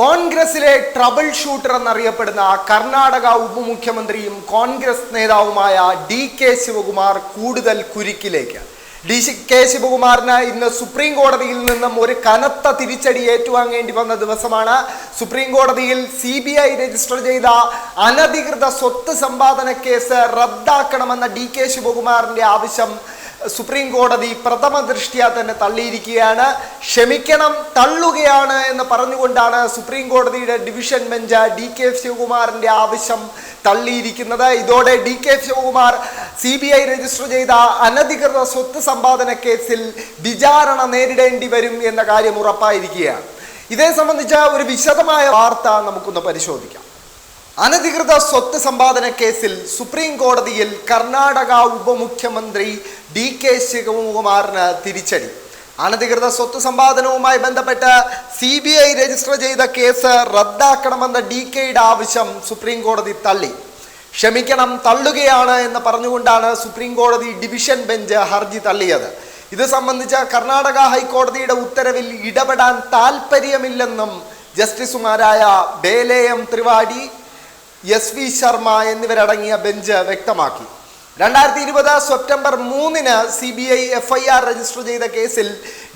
കോൺഗ്രസിലെ trouble shooter എന്നറിയപ്പെടുന്ന കർണാടക ഉപമുഖ്യമന്ത്രിയും കോൺഗ്രസ് നേതാവുമായ ഡി കെ ശിവകുമാർ കൂടുതൽ കുരുക്കിലേക്ക്. ഡി കെ ശിവകുമാറിന് ഇന്ന് സുപ്രീം കോടതിയിൽ നിന്നും ഒരു കനത്ത തിരിച്ചടി ഏറ്റുവാങ്ങേണ്ടി വന്ന ദിവസമാണ്. സുപ്രീം കോടതിയിൽ സി ബി ഐ രജിസ്റ്റർ ചെയ്ത അനധികൃത സ്വത്ത് സമ്പാദന കേസ് റദ്ദാക്കണമെന്ന ഡി കെ ശിവകുമാറിന്റെ ആവശ്യം സുപ്രീം കോടതി പ്രഥമ ദൃഷ്ട്യാ തന്നെ തള്ളിയിരിക്കുകയാണ്. ക്ഷമിക്കണം തള്ളുകയാണ് എന്ന് പറഞ്ഞുകൊണ്ടാണ് സുപ്രീം കോടതിയുടെ ഡിവിഷൻ ബെഞ്ച് ഡി കെ ശിവകുമാറിന്റെ ആവശ്യം തള്ളിയിരിക്കുന്നത്. ഇതോടെ D K Shivakumar C B I register ചെയ്ത അനധികൃത സ്വത്ത് സമ്പാദന കേസിൽ വിചാരണ നേരിടേണ്ടി വരും എന്ന കാര്യം ഉറപ്പായിരിക്കുകയാണ്. ഇതേ സംബന്ധിച്ച ഒരു വിശദമായ വാർത്ത നമുക്കൊന്ന് പരിശോധിക്കാം. അനധികൃത സ്വത്ത് സമ്പാദന കേസിൽ സുപ്രീം കോടതിയിൽ കർണാടക ഉപമുഖ്യമന്ത്രി ഡി കെ ശിവകുമാറിന് തിരിച്ചടി. അനധികൃത സ്വത്ത് സമ്പാദനവുമായി ബന്ധപ്പെട്ട് സി ബി ഐ രജിസ്റ്റർ ചെയ്ത കേസ് റദ്ദാക്കണമെന്ന ഡി കെയുടെ ആവശ്യം സുപ്രീം കോടതി തള്ളി. ക്ഷമിക്കണം തള്ളുകയാണ് എന്ന് പറഞ്ഞുകൊണ്ടാണ് സുപ്രീം കോടതി ഡിവിഷൻ ബെഞ്ച് ഹർജി തള്ളിയത്. ഇത് സംബന്ധിച്ച കർണാടക ഹൈക്കോടതിയുടെ ഉത്തരവിൽ ഇടപെടാൻ താൽപ്പര്യമില്ലെന്നും ജസ്റ്റിസുമാരായ ബേലേയം ത്രിവാടി എസ് വി ശർമ്മ എന്നിവരടങ്ങിയ ബെഞ്ച് വ്യക്തമാക്കി. രണ്ടായിരത്തി ഇരുപത് സെപ്റ്റംബർ മൂന്നിന് C B I F I R register ചെയ്ത കേസിൽ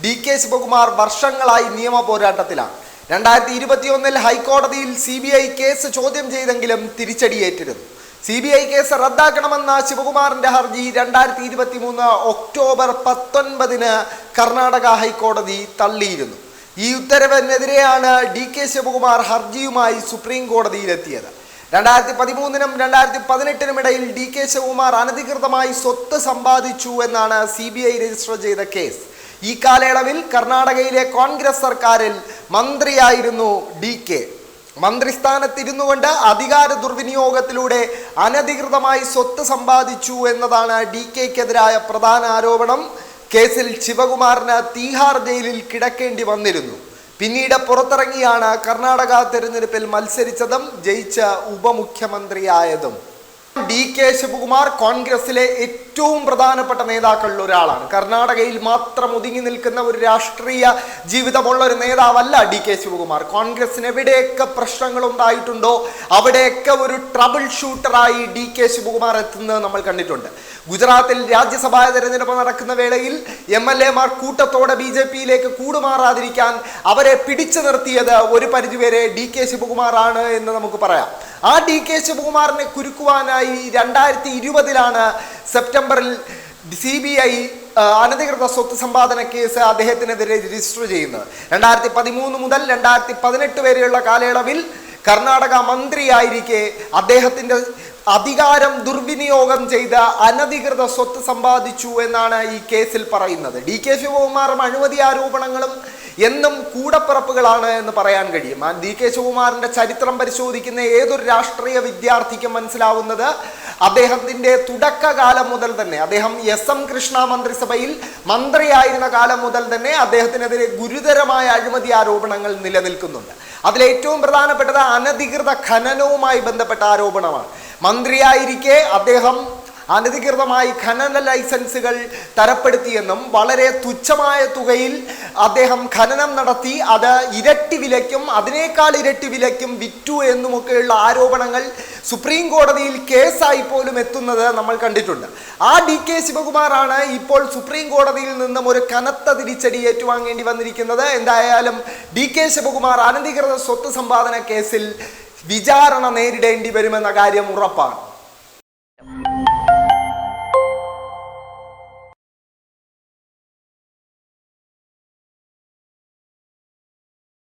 ഡി കെ ശിവകുമാർ വർഷങ്ങളായി നിയമ പോരാട്ടത്തിലാണ്. രണ്ടായിരത്തി ഇരുപത്തിയൊന്നിൽ ഹൈക്കോടതിയിൽ സി ബി ഐ കേസ് ചോദ്യം ചെയ്തെങ്കിലും തിരിച്ചടിയേറ്റിരുന്നു. സി ബി ഐ കേസ് റദ്ദാക്കണമെന്ന ശിവകുമാറിന്റെ ഹർജി രണ്ടായിരത്തി ഇരുപത്തി മൂന്ന് ഒക്ടോബർ പത്തൊൻപതിന് കർണാടക ഹൈക്കോടതി തള്ളിയിരുന്നു. ഈ ഉത്തരവിനെതിരെയാണ് ഡി കെ ശിവകുമാർ ഹർജിയുമായി സുപ്രീം കോടതിയിലെത്തിയത്. രണ്ടായിരത്തി പതിമൂന്നിനും രണ്ടായിരത്തി പതിനെട്ടിനും ഇടയിൽ ഡി കെ ശിവകുമാർ അനധികൃതമായി സ്വത്ത് സമ്പാദിച്ചു എന്നാണ് സി ബി ഐ രജിസ്റ്റർ ചെയ്ത കേസ്. ഈ കാലയളവിൽ കർണാടകയിലെ കോൺഗ്രസ് സർക്കാരിൽ മന്ത്രിയായിരുന്നു ഡി കെ. മന്ത്രിസ്ഥാനത്തിരുന്നു കൊണ്ട് അധികാര ദുർവിനിയോഗത്തിലൂടെ അനധികൃതമായി സ്വത്ത് സമ്പാദിച്ചു എന്നതാണ് ഡി കെക്കെതിരായ പ്രധാന ആരോപണം. കേസിൽ ശിവകുമാറിന് തീഹാർ ജയിലിൽ കിടക്കേണ്ടി വന്നിരുന്നു. പിന്നീട് പുറത്തിറങ്ങിയാണ് കർണാടക തെരഞ്ഞെടുപ്പിൽ മത്സരിച്ചതും ജയിച്ച ഉപമുഖ്യമന്ത്രിയായതും. ഡി കെ ശിവകുമാർ കോൺഗ്രസിലെ ഏറ്റവും പ്രധാനപ്പെട്ട നേതാക്കളിൽ ഒരാളാണ്. കർണാടകയിൽ മാത്രം ഒതുങ്ങി നിൽക്കുന്ന ഒരു രാഷ്ട്രീയ ജീവിതമുള്ള ഒരു നേതാവല്ല ഡി കെ ശിവകുമാർ. കോൺഗ്രസിന് എവിടെയൊക്കെ പ്രശ്നങ്ങൾ ഉണ്ടായിട്ടുണ്ടോ അവിടെയൊക്കെ ഒരു ട്രബിൾ ഷൂട്ടറായി ഡി കെ ശിവകുമാർ എത്തുന്നത് നമ്മൾ കണ്ടിട്ടുണ്ട്. ഗുജറാത്തിൽ രാജ്യസഭാ തെരഞ്ഞെടുപ്പ് നടക്കുന്ന വേളയിൽ എം എൽ എമാർ കൂട്ടത്തോടെ ബി ജെ പിയിലേക്ക് കൂടുമാറാതിരിക്കാൻ അവരെ പിടിച്ചു നിർത്തിയത് ഒരു പരിധിവരെ ഡി കെ ശിവകുമാറാണ് എന്ന് നമുക്ക് പറയാം. ആ ഡി കെ ശിവകുമാറിനെ കുരുക്കുവാനായി രണ്ടായിരത്തി ഇരുപതിലാണ് സെപ്റ്റംബറിൽ സി ബി ഐ അനധികൃത സ്വത്ത് സമ്പാദന കേസ് അദ്ദേഹത്തിനെതിരെ രജിസ്റ്റർ ചെയ്യുന്നത്. രണ്ടായിരത്തി പതിമൂന്ന് മുതൽ രണ്ടായിരത്തി പതിനെട്ട് വരെയുള്ള കാലയളവിൽ കർണാടക മന്ത്രിയായിരിക്കെ അദ്ദേഹത്തിന്റെ അധികാരം ദുർവിനിയോഗം ചെയ്ത് അനധികൃത സ്വത്ത് സമ്പാദിച്ചു എന്നാണ് ഈ കേസിൽ പറയുന്നത്. ഡി കെ ശിവകുമാറും അഴിമതി ആരോപണങ്ങളും എന്നും കൂടപ്പിറപ്പുകളാണ് എന്ന് പറയാൻ കഴിയും. ആ ഡി കെ ശിവകുമാറിന്റെ ചരിത്രം പരിശോധിക്കുന്ന ഏതൊരു രാഷ്ട്രീയ വിദ്യാർത്ഥിക്കും മനസ്സിലാവുന്നത് അദ്ദേഹത്തിന്റെ തുടക്കകാലം മുതൽ തന്നെ. അദ്ദേഹം എസ് എം കൃഷ്ണ മന്ത്രിസഭയിൽ മന്ത്രിയായിരുന്ന കാലം മുതൽ തന്നെ അദ്ദേഹത്തിനെതിരെ ഗുരുതരമായ അഴിമതി ആരോപണങ്ങൾ നിലനിൽക്കുന്നുണ്ട്. അതിലേറ്റവും പ്രധാനപ്പെട്ടത് അനധികൃത ഖനനവുമായി ബന്ധപ്പെട്ട ആരോപണമാണ്. മന്ത്രിയായിരിക്കെ അദ്ദേഹം അനധികൃതമായി ഖനന ലൈസൻസുകൾ തരപ്പെടുത്തിയെന്നും വളരെ തുച്ഛമായ തുകയിൽ അദ്ദേഹം ഖനനം നടത്തി അത് ഇരട്ടി വിലയ്ക്കും അതിനേക്കാൾ ഇരട്ടി വിലയ്ക്കും വിറ്റു എന്നുമൊക്കെയുള്ള ആരോപണങ്ങൾ സുപ്രീം കോടതിയിൽ കേസായി പോലും എത്തുന്നത് നമ്മൾ കണ്ടിട്ടുണ്ട്. ആ ഡി കെ ശിവകുമാറാണ് ഇപ്പോൾ സുപ്രീം കോടതിയിൽ നിന്നും ഒരു കനത്ത തിരിച്ചടി ഏറ്റുവാങ്ങേണ്ടി വന്നിരിക്കുന്നത്. എന്തായാലും ഡി കെ ശിവകുമാർ അനധികൃത സ്വത്ത് സമ്പാദന കേസിൽ വിചാരണ നേരിടേണ്ടി വരുമെന്ന കാര്യം ഉറപ്പാണ്.